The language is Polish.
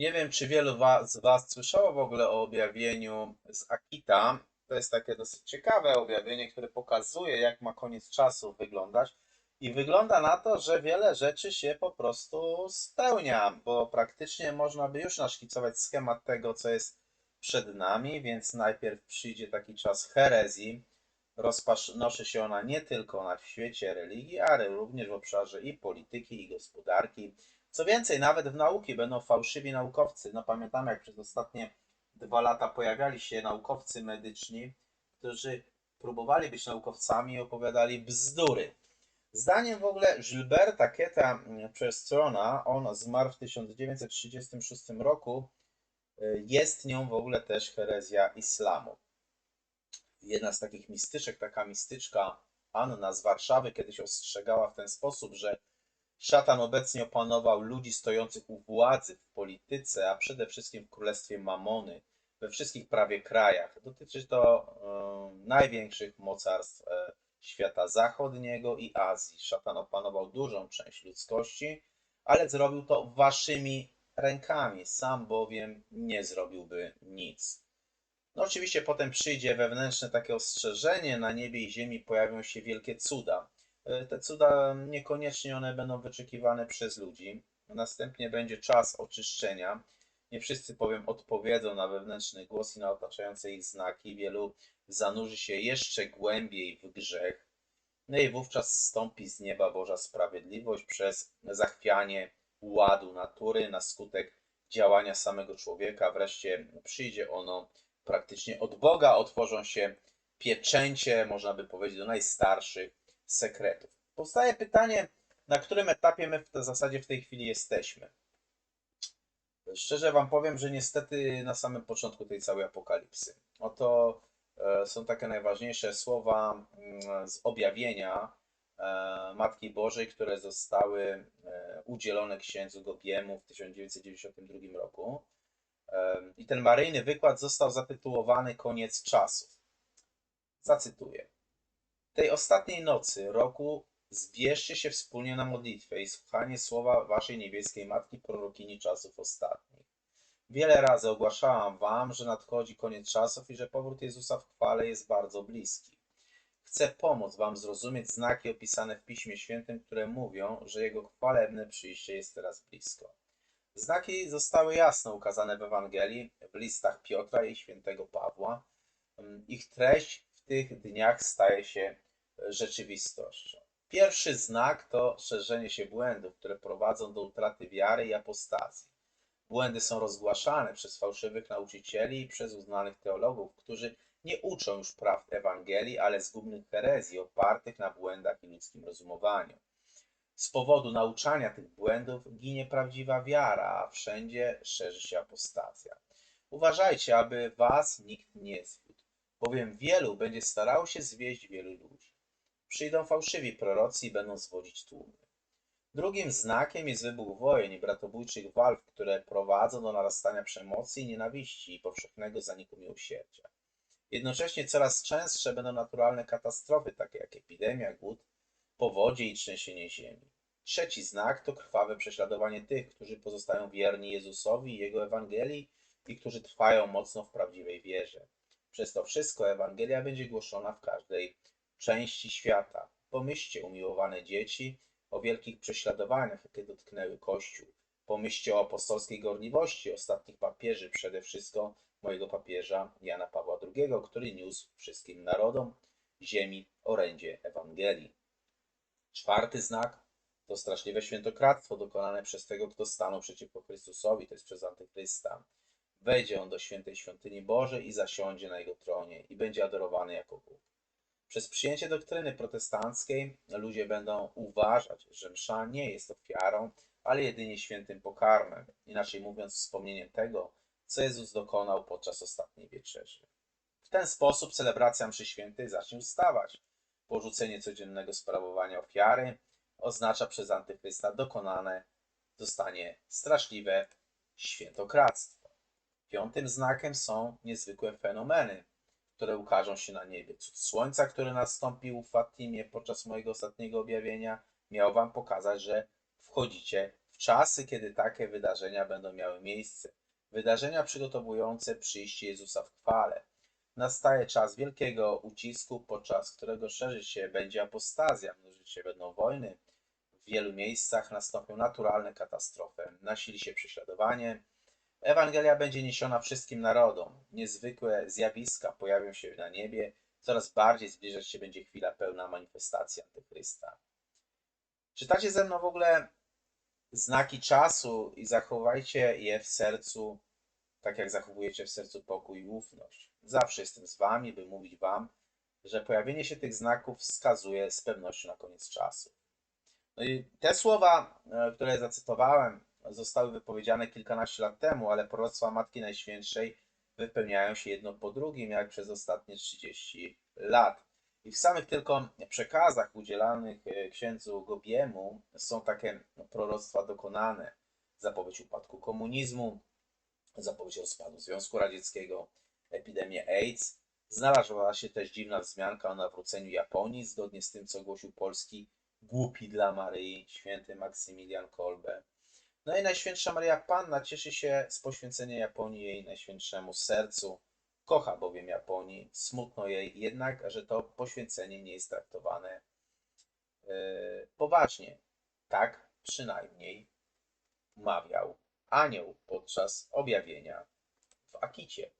Nie wiem, czy wielu z Was słyszało w ogóle o objawieniu z Akita. To jest takie dosyć ciekawe objawienie, które pokazuje, jak ma koniec czasu wyglądać. I wygląda na to, że wiele rzeczy się po prostu spełnia, bo praktycznie można by już naszkicować schemat tego, co jest przed nami, więc najpierw przyjdzie taki czas herezji. Rozpanoszy się ona nie tylko na świecie religii, ale również w obszarze i polityki, i gospodarki. Co więcej, nawet w nauki będą fałszywi naukowcy. No pamiętamy, jak przez ostatnie dwa lata pojawiali się naukowcy medyczni, którzy próbowali być naukowcami i opowiadali bzdury. Zdaniem w ogóle Gilberta Keta Przestrona, on zmarł w 1936 roku, y, jest nią w ogóle też herezja islamu. Jedna z takich mistyczek, taka mistyczka Anna z Warszawy kiedyś ostrzegała w ten sposób, że Szatan obecnie opanował ludzi stojących u władzy w polityce, a przede wszystkim w królestwie Mamony, we wszystkich prawie krajach. Dotyczy to e, największych mocarstw e, świata zachodniego i Azji. Szatan opanował dużą część ludzkości, ale zrobił to waszymi rękami, sam bowiem nie zrobiłby nic. No oczywiście potem przyjdzie wewnętrzne takie ostrzeżenie, na niebie i ziemi pojawią się wielkie cuda. E, Te cuda niekoniecznie one będą wyczekiwane przez ludzi. Następnie będzie czas oczyszczenia. Nie wszyscy powiem odpowiedzą na wewnętrzny głos i na otaczające ich znaki. Wielu zanurzy się jeszcze głębiej w grzech. No i wówczas stąpi z nieba Boża sprawiedliwość przez zachwianie ładu natury na skutek działania samego człowieka. Wreszcie przyjdzie ono praktycznie od Boga, otworzą się pieczęcie, można by powiedzieć, do najstarszych sekretów. Powstaje pytanie, na którym etapie my w zasadzie w tej chwili jesteśmy. Szczerze Wam powiem, że niestety na samym początku tej całej apokalipsy. Oto e, są takie najważniejsze słowa mm, z objawienia e, Matki Bożej, które zostały e, udzielone księdzu Gobiemu w 1992 roku. I ten maryjny wykład został zatytułowany Koniec czasów. Zacytuję. Tej ostatniej nocy roku zbierzcie się wspólnie na modlitwę i słuchanie słowa waszej niebieskiej Matki Prorokini czasów ostatnich. Wiele razy ogłaszałam wam, że nadchodzi koniec czasów i że powrót Jezusa w chwale jest bardzo bliski. Chcę pomóc wam zrozumieć znaki opisane w Piśmie Świętym, które mówią, że Jego chwalebne przyjście jest teraz blisko. Znaki zostały jasno ukazane w Ewangelii, w listach Piotra i świętego Pawła. Ich treść tych dniach staje się rzeczywistością. Pierwszy znak to szerzenie się błędów, które prowadzą do utraty wiary i apostazji. Błędy są rozgłaszane przez fałszywych nauczycieli i przez uznanych teologów, którzy nie uczą już prawd Ewangelii, ale zgubnych herezji opartych na błędach i ludzkim rozumowaniu. Z powodu nauczania tych błędów ginie prawdziwa wiara, a wszędzie szerzy się apostazja. Uważajcie, aby was nikt nie zwiódł, bowiem wielu będzie starało się zwieść wielu ludzi. Przyjdą fałszywi prorocy i będą zwodzić tłumy. Drugim znakiem jest wybuch wojen i bratobójczych walk, które prowadzą do narastania przemocy i nienawiści i powszechnego zaniku miłosierdzia. Jednocześnie coraz częstsze będą naturalne katastrofy, takie jak epidemia, głód, powodzie i trzęsienie ziemi. Trzeci znak to krwawe prześladowanie tych, którzy pozostają wierni Jezusowi i Jego Ewangelii i którzy trwają mocno w prawdziwej wierze. Przez to wszystko Ewangelia będzie głoszona w każdej części świata. Pomyślcie, umiłowane dzieci, o wielkich prześladowaniach, jakie dotknęły Kościół. Pomyślcie o apostolskiej gorliwości ostatnich papieży, przede wszystkim mojego papieża Jana Pawła II, który niósł wszystkim narodom ziemi orędzie Ewangelii. Czwarty znak to straszliwe świętokradztwo dokonane przez tego, kto stanął przeciwko Chrystusowi, to jest przez Antychrysta. Wejdzie on do świętej świątyni Bożej i zasiądzie na jego tronie i będzie adorowany jako Bóg. Przez przyjęcie doktryny protestanckiej ludzie będą uważać, że msza nie jest ofiarą, ale jedynie świętym pokarmem, inaczej mówiąc wspomnieniem tego, co Jezus dokonał podczas ostatniej wieczerzy. W ten sposób celebracja mszy świętej zacznie ustawać. Porzucenie codziennego sprawowania ofiary oznacza przez antychrysta dokonane zostanie straszliwe świętokradztwo. Piątym znakiem są niezwykłe fenomeny, które ukażą się na niebie. Cud słońca, który nastąpił w Fatimie podczas mojego ostatniego objawienia, miał wam pokazać, że wchodzicie w czasy, kiedy takie wydarzenia będą miały miejsce. Wydarzenia przygotowujące przyjście Jezusa w chwale. Nastaje czas wielkiego ucisku, podczas którego szerzyć się będzie apostazja, mnożyć się będą wojny. W wielu miejscach nastąpią naturalne katastrofy, nasili się prześladowanie. Ewangelia będzie niesiona wszystkim narodom. Niezwykłe zjawiska pojawią się na niebie. Coraz bardziej zbliżać się będzie chwila pełna manifestacji Antychrysta. Czytacie ze mną w ogóle znaki czasu i zachowajcie je w sercu, tak jak zachowujecie w sercu pokój i ufność. Zawsze jestem z wami, by mówić wam, że pojawienie się tych znaków wskazuje z pewnością na koniec czasu. No i te słowa, e, które zacytowałem, zostały wypowiedziane kilkanaście lat temu, ale proroctwa Matki Najświętszej wypełniają się jedno po drugim, jak przez ostatnie 30 lat. I w samych tylko przekazach udzielanych e, księdzu Gobiemu są takie no, proroctwa dokonane. Zapowiedź upadku komunizmu, zapowiedź rozpadu Związku Radzieckiego, epidemię AIDS. Znalazła się też dziwna wzmianka o nawróceniu Japonii, zgodnie z tym, co głosił polski głupi dla Maryi, święty Maksymilian Kolbe. No i Najświętsza Maria Panna cieszy się z poświęcenia Japonii jej najświętszemu sercu. Kocha bowiem Japonii. Smutno jej jednak, że to poświęcenie nie jest traktowane yy, poważnie. Tak przynajmniej mawiał anioł podczas objawienia w Akicie.